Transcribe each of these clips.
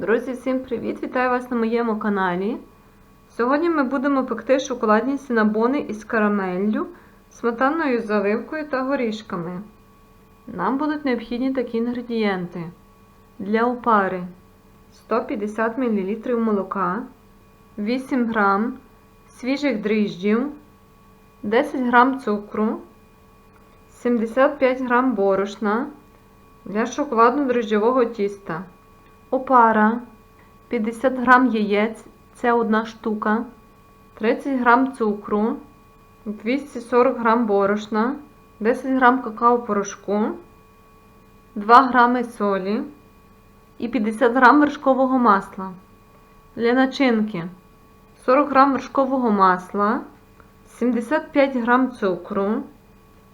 Друзі, всім привіт! Вітаю вас на моєму каналі. Сьогодні ми будемо пекти шоколадні синабони із карамеллю, сметанною заливкою та горішками. Нам будуть необхідні такі інгредієнти. Для опари 150 мл молока, 8 г свіжих дріжджів, 10 г цукру, 75 г борошна для шоколадно-дрожджового тіста. Опара 50 грам яєць, це одна штука, 30 грам цукру, 240 грам борошна, 10 грам какао-порошку, 2 грами солі і 50 грам вершкового масла. Для начинки 40 грам вершкового масла, 75 грам цукру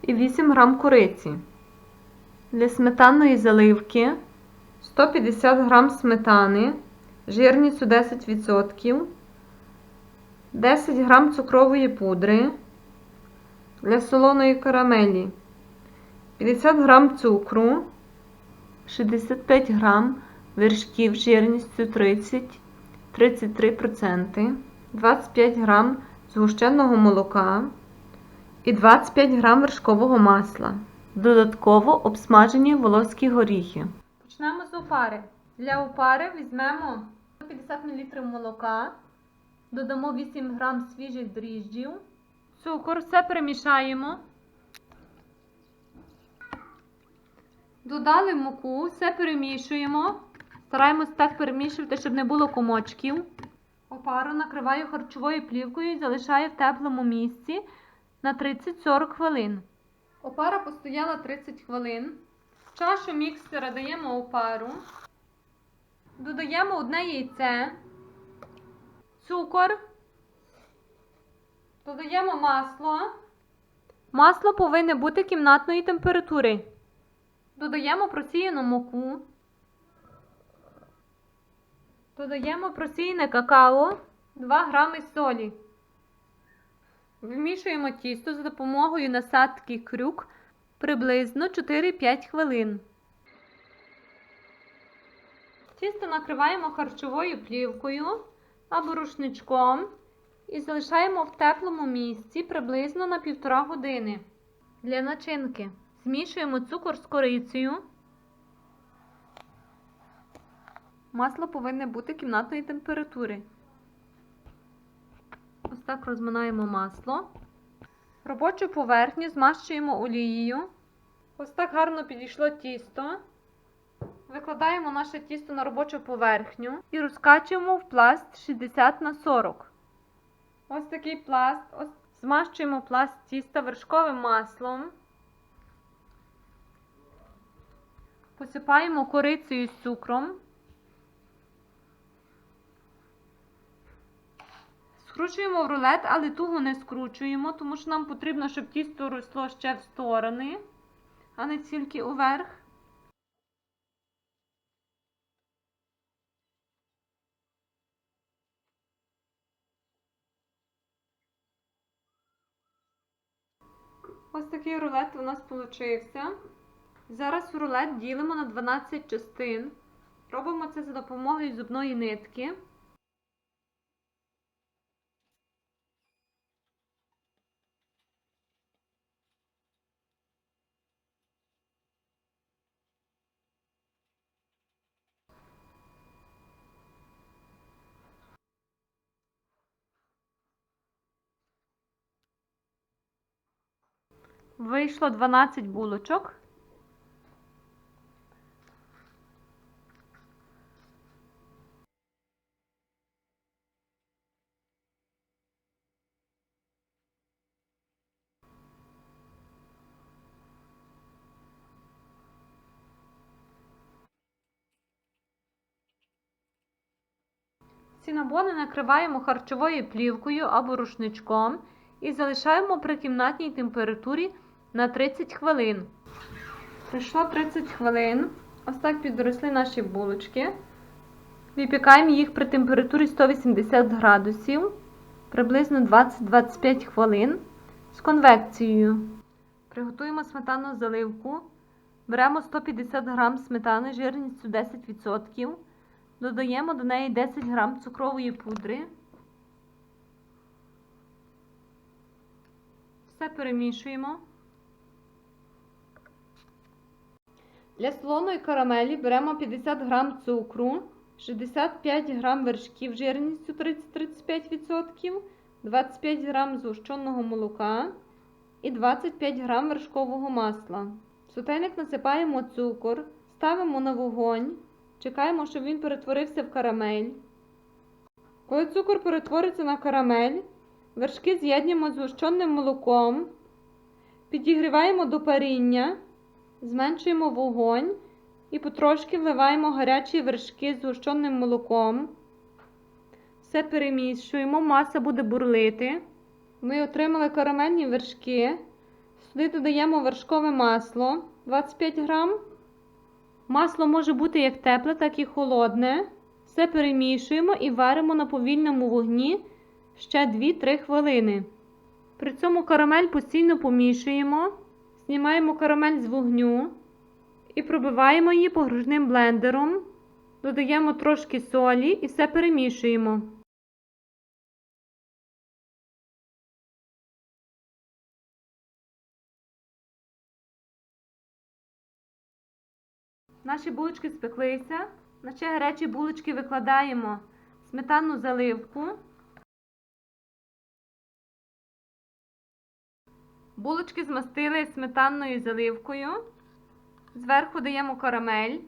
і 8 грам кориці. Для сметанної заливки 150 г сметани, жирністю 10%, 10 г цукрової пудри для солоної карамелі, 50 г цукру, 65 г вершків жирністю 30-33%, 25 г згущеного молока і 25 г вершкового масла. Додатково обсмажені волоські горіхи. Почнемо з опари. Для опари візьмемо 150 мл молока, додамо 8 г свіжих дріжджів, цукор, все перемішаємо. Додали муку, все перемішуємо. Стараємось так перемішувати, щоб не було комочків. Опару накриваю харчовою плівкою і залишаю в теплому місці на 30-40 хвилин. Опара постояла 30 хвилин. Чашу міксера даємо опару, додаємо одне яйце, цукор, додаємо масло. Масло повинне бути кімнатної температури. Додаємо просіяну муку. Додаємо просіяне какао 2 грами солі. Вмішуємо тісто за допомогою насадки крюк приблизно 4-5 хвилин. Тісто накриваємо харчовою плівкою або рушничком і залишаємо в теплому місці приблизно на 1,5 години. Для начинки змішуємо цукор з корицею. Масло повинне бути кімнатної температури. Ось так розминаємо масло. Робочу поверхню змащуємо олією. Ось так гарно підійшло тісто. Викладаємо наше тісто на робочу поверхню і розкачуємо в пласт 60 на 40. Ось такий пласт. Ось змащуємо пласт тіста вершковим маслом. Посипаємо корицею з цукром. Скручуємо в рулет, але туго не скручуємо, тому що нам потрібно, щоб тісто росло ще в сторони, а не тільки уверх. Ось такий рулет у нас получився. Зараз рулет ділимо на 12 частин. Робимо це за допомогою зубної нитки. Вийшло 12 булочок. Сінабони накриваємо харчовою плівкою або рушничком і залишаємо при кімнатній температурі на 30 хвилин. Пройшло 30 хвилин. Ось так підросли наші булочки. Випікаємо їх при температурі 180 градусів приблизно 20-25 хвилин з конвекцією. Приготуємо сметанну заливку. Беремо 150 г сметани жирністю 10%. Додаємо до неї 10 грам цукрової пудри. Все перемішуємо. Для солоної карамелі беремо 50 грам цукру, 65 грам вершків жирністю 30-35%, 25 грам згущеного молока і 25 грам вершкового масла. В сотейник насипаємо цукор, ставимо на вогонь, чекаємо, щоб він перетворився в карамель. Коли цукор перетвориться на карамель, вершки з'єднуємо з згущеним молоком, підігріваємо до паріння, зменшуємо вогонь і потрошки вливаємо гарячі вершки з згущеним молоком. Все перемішуємо, маса буде бурлити. Ми отримали карамельні вершки. Сюди додаємо вершкове масло 25 грам. Масло може бути як тепле, так і холодне. Все перемішуємо і варимо на повільному вогні ще 2-3 хвилини. При цьому карамель постійно помішуємо, знімаємо карамель з вогню і пробиваємо її погружним блендером. Додаємо трошки солі і все перемішуємо. Наші булочки спеклися. На ще гарячі булочки викладаємо сметанну заливку. Булочки змастили сметанною заливкою. Зверху даємо карамель.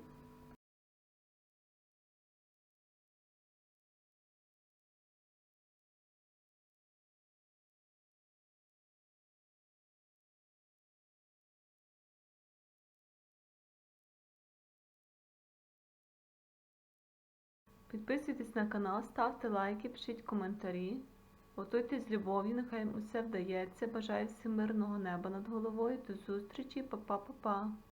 Підписуйтесь на канал, ставте лайки, пишіть коментарі. Готуйте з любов'ю, нехай усе вдається. Бажаю всім мирного неба над головою. До зустрічі, па-па-па-па.